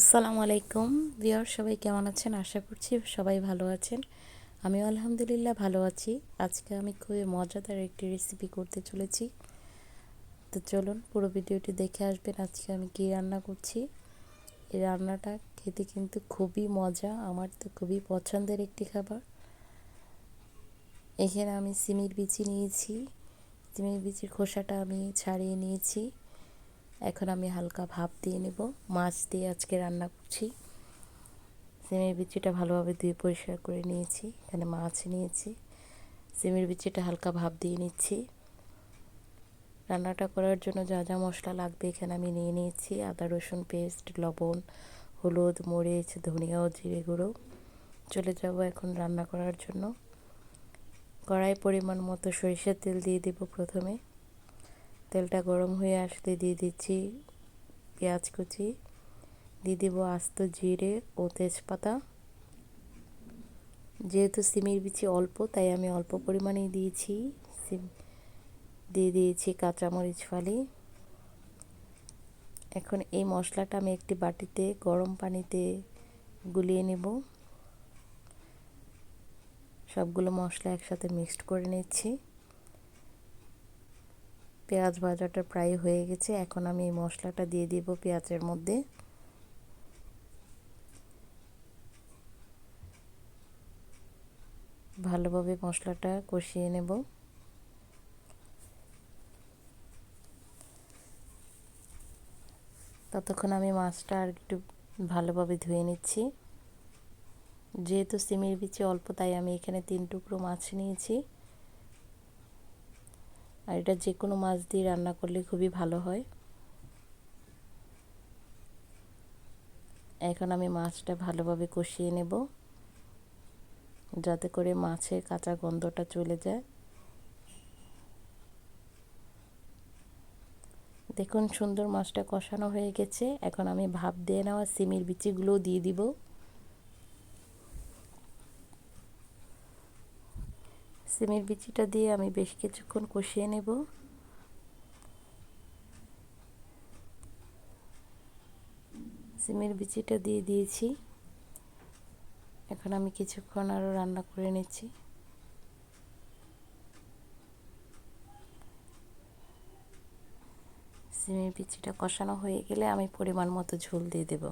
আসসালামু আলাইকুম। বিয়ার সবাই কেমন আছেন? আশা করছি সবাই ভালো আছেন। আমিও আলহামদুলিল্লাহ ভালো আছি। আজকে আমি খুবই মজাদার একটি রেসিপি করতে চলেছি। তো চলুন, পুরো ভিডিওটি দেখে আসবেন আজকে আমি কী রান্না করছি। এই রান্নাটা খেতে কিন্তু খুবই মজা, আমার তো খুবই পছন্দের একটি খাবার। এখানে আমি সিমির বিচি নিয়েছি। সিমির বিচির খোসাটা আমি ছাড়িয়ে নিয়েছি। এখন আমি হালকা ভাপ দিয়ে নেব। মাছ দিয়ে আজকে রান্না করছি। সিমের বিচিটা ভালোভাবে ধুয়ে পরিষ্কার করে নিয়েছি। এখানে মাছ নিয়েছি। সিমের বিচিটা হালকা ভাপ দিয়ে নিচ্ছি। রান্নাটা করার জন্য যা যা মশলা লাগবে এখানে আমি নিয়ে নিয়েছি। আদা, রসুন, পেস্ট, লবণ, হলুদ, মরিচ, ধনিয়া ও জিরে গুঁড়ো। চলে যাব এখন রান্না করার জন্য। কড়াই পরিমাণ মতো সরিষার তেল দিয়ে দেব প্রথমে। তেলটা গরম হয়ে আসতে দিয়ে দিচ্ছি পেঁয়াজ কুচি। দিয়ে দিব আস্ত জিরে ও তেজপাতা। যেহেতু সিমের বিচি অল্প, তাই আমি অল্প পরিমাণেই দিয়েছি। সিম, দিয়ে দিয়েছি কাঁচামরিচ ফালি। এখন এই মশলাটা আমি একটি বাটিতে গরম পানিতে গুলিয়ে নেব। সবগুলো মশলা একসাথে মিক্সড করে নিচ্ছি। পেঁয়াজ ভাজাটা প্রায় হয়ে গেছে। এখন আমি এই মশলাটা দিয়ে দিব পেঁয়াজের মধ্যে। ভালোভাবে মশলাটা কষিয়ে নেব। ততক্ষণ আমি মাছটা আর একটু ভালোভাবে ধুয়ে নিচ্ছি। যেহেতু সিমের বিচি অল্প, তাই আমি এখানে তিন টুকরো মাছ নিয়েছি। আর এটা যে কোনো মাছ দিয়ে রান্না করলে খুবই ভালো হয়। এখন আমি মাছটা ভালোভাবে কষিয়ে নেব, যাতে করে মাছের কাঁচা গন্ধটা চলে যায়। দেখুন, সুন্দর মাছটা কষানো হয়ে গেছে। এখন আমি ভাপ দিয়ে নেওয়া সিমির বিচিগুলোও দিয়ে দিব। সিমের বিচিটা দিয়ে আমি বেশ কিছুক্ষণ কষিয়ে নেব। সিমের বিচিটা দিয়ে দিয়েছি। এখন আমি কিছুক্ষণ আরও রান্না করে নিচ্ছি। সিমের বিচিটা কষানো হয়ে গেলে আমি পরিমাণ মতো ঝোল দিয়ে দেব।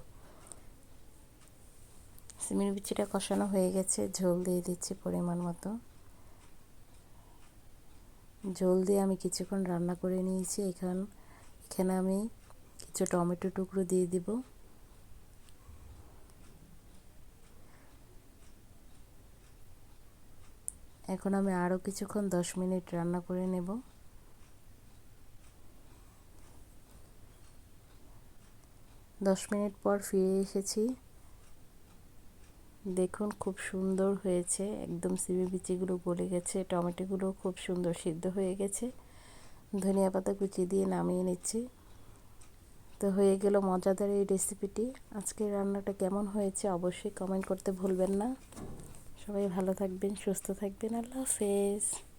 সিমের বিচিটা কষানো হয়ে গেছে, ঝোল দিয়ে দিচ্ছি পরিমাণ মতো। জল দিয়ে আমি কিছুক্ষণ রান্না করে নিয়েছি। এখান, এখানে আমি কিছু টমেটো টুকরো দিয়ে দিব। এখন আমি আরও কিছুক্ষণ দশ মিনিট রান্না করে নেব। দশ মিনিট পর ফিরে এসেছি। দেখুন, খুব সুন্দর হয়েছে। একদম সিমি বিচিগুলো গলে গেছে টমেটোগুলো খুব সুন্দর সিদ্ধ হয়ে গেছে। ধনিয়া পাতা কুচি দিয়ে নামিয়ে নিচ্ছি। তো হয়ে গেল মজাদার এই রেসিপিটি আজকের রান্নাটা কেমন হয়েছে অবশ্যই কমেন্ট করতে ভুলবেন না। সবাই ভালো থাকবেন, সুস্থ থাকবেন। আল্লাহ হাফেজ।